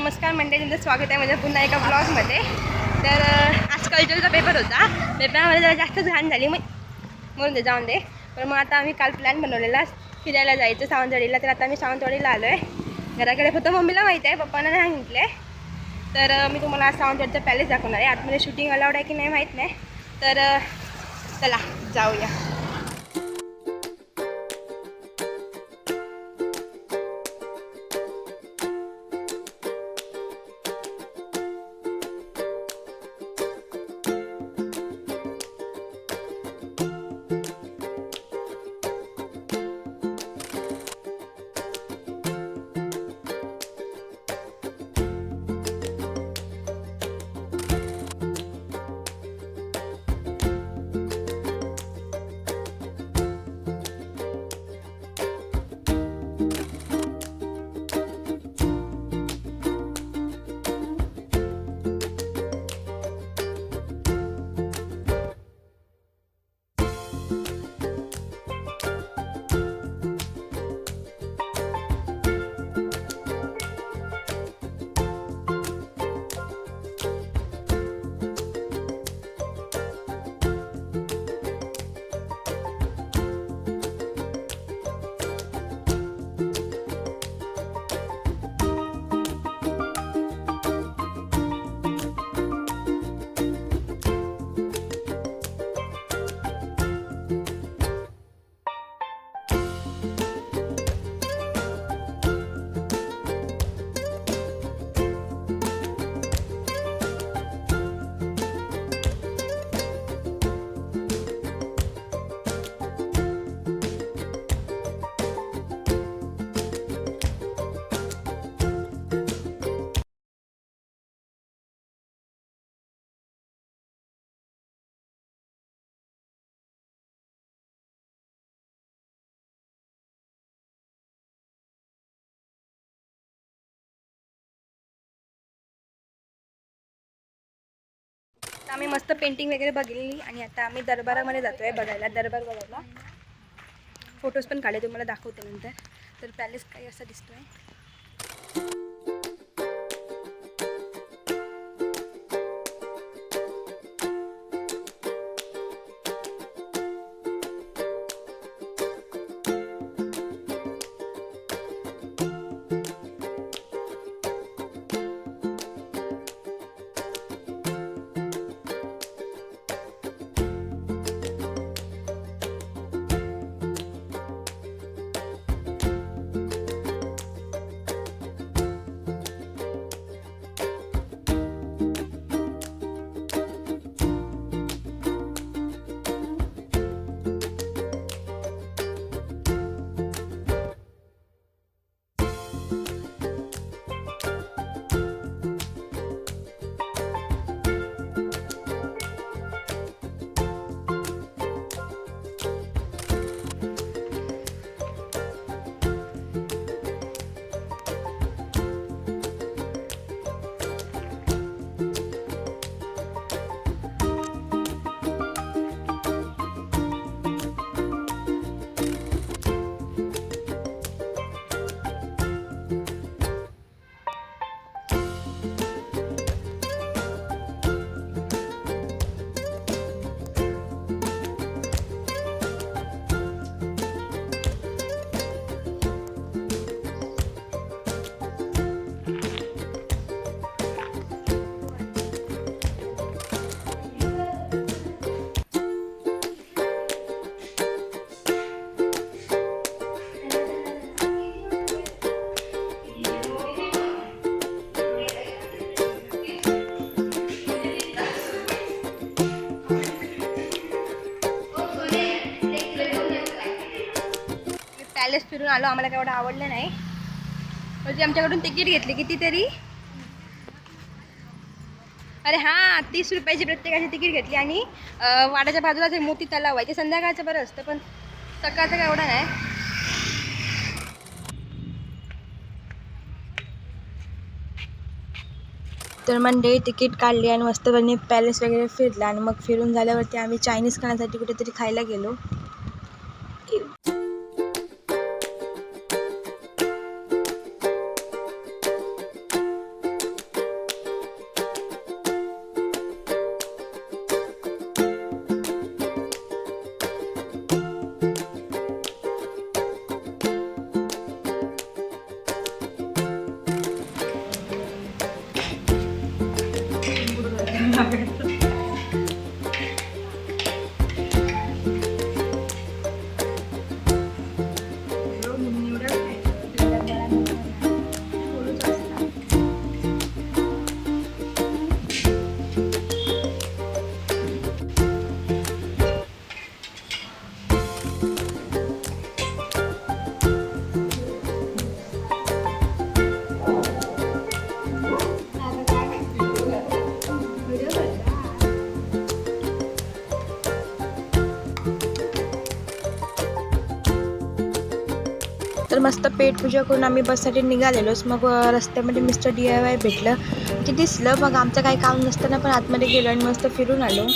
नमस्कार मंडळी तुमचं स्वागत आहे माझ्या पुन्हा एका ब्लॉगमध्ये तर आज कल्चरचा पेपर होता. पेपरामध्ये जरा जास्तच घाण झाली. मग म्हणून दे जाऊन दे. पण मग आता आम्ही काल प्लॅन बनवलेला. फिरायला जायचं सावंतवाडीला. तर आता आम्ही सावंतवाडीला आलो आहे घराकडे फक्त मम्मीला माहीत आहे पप्पांना नाही सांगितलं तर मी तुम्हाला आज सावंतवाडीचा पॅलेस दाखवणार आहे. आतमध्ये शूटिंग अलाउड आहे की नाही माहीत नाही. तर चला जाऊया. तर आम्ही मस्त पेंटिंग वगैरे बघितली आणि आता आम्ही दरबारामध्ये जातो आहे बघायला दरबार बघायला. फोटोज पण काढले तुम्हाला दाखवते नंतर. तर पॅलेस काही असं दिसतो आहे पॅलेस फिरून आलो आम्हाला काय एवढं आवडलं नाही. म्हणजे आमच्याकडून तिकीट घेतली कितीतरी? अरे हां तीस रुपयाची प्रत्येकाची तिकीट घेतली आणि वाड्याच्या बाजूला जे मोती तलाव आहे ते संध्याकाळचं बरं असतं पण सकाळचं काय एवढं नाही. तर मंडळी तिकीट काढली आणि मस्तपणे पॅलेस वगैरे फिरला आणि मग फिरून झाल्यावरती आम्ही चायनीज खाण्यासाठी कुठेतरी खायला गेलो. मस्त पेट पूजा करून आम्ही बससाठी निघालेलोच. मग रस्त्यामध्ये मिस्टर डी आय वाय भेटलं. ते दिसलं मग आमचं काही काम नसताना पण आतमध्ये गेलो आणि मस्त फिरून आलो.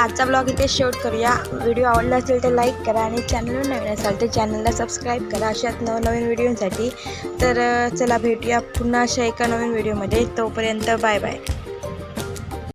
आजचा ब्लॉग इथे शेवट करूया. व्हिडिओ आवडला असेल तर लाईक करा आणि चॅनलवर नवीन असाल तर चॅनलला सबस्क्राईब करा अशाच नवनवीन व्हिडिओसाठी तर चला भेटूया पुन्हा अशा एका नवीन व्हिडिओमध्ये तोपर्यंत बाय बाय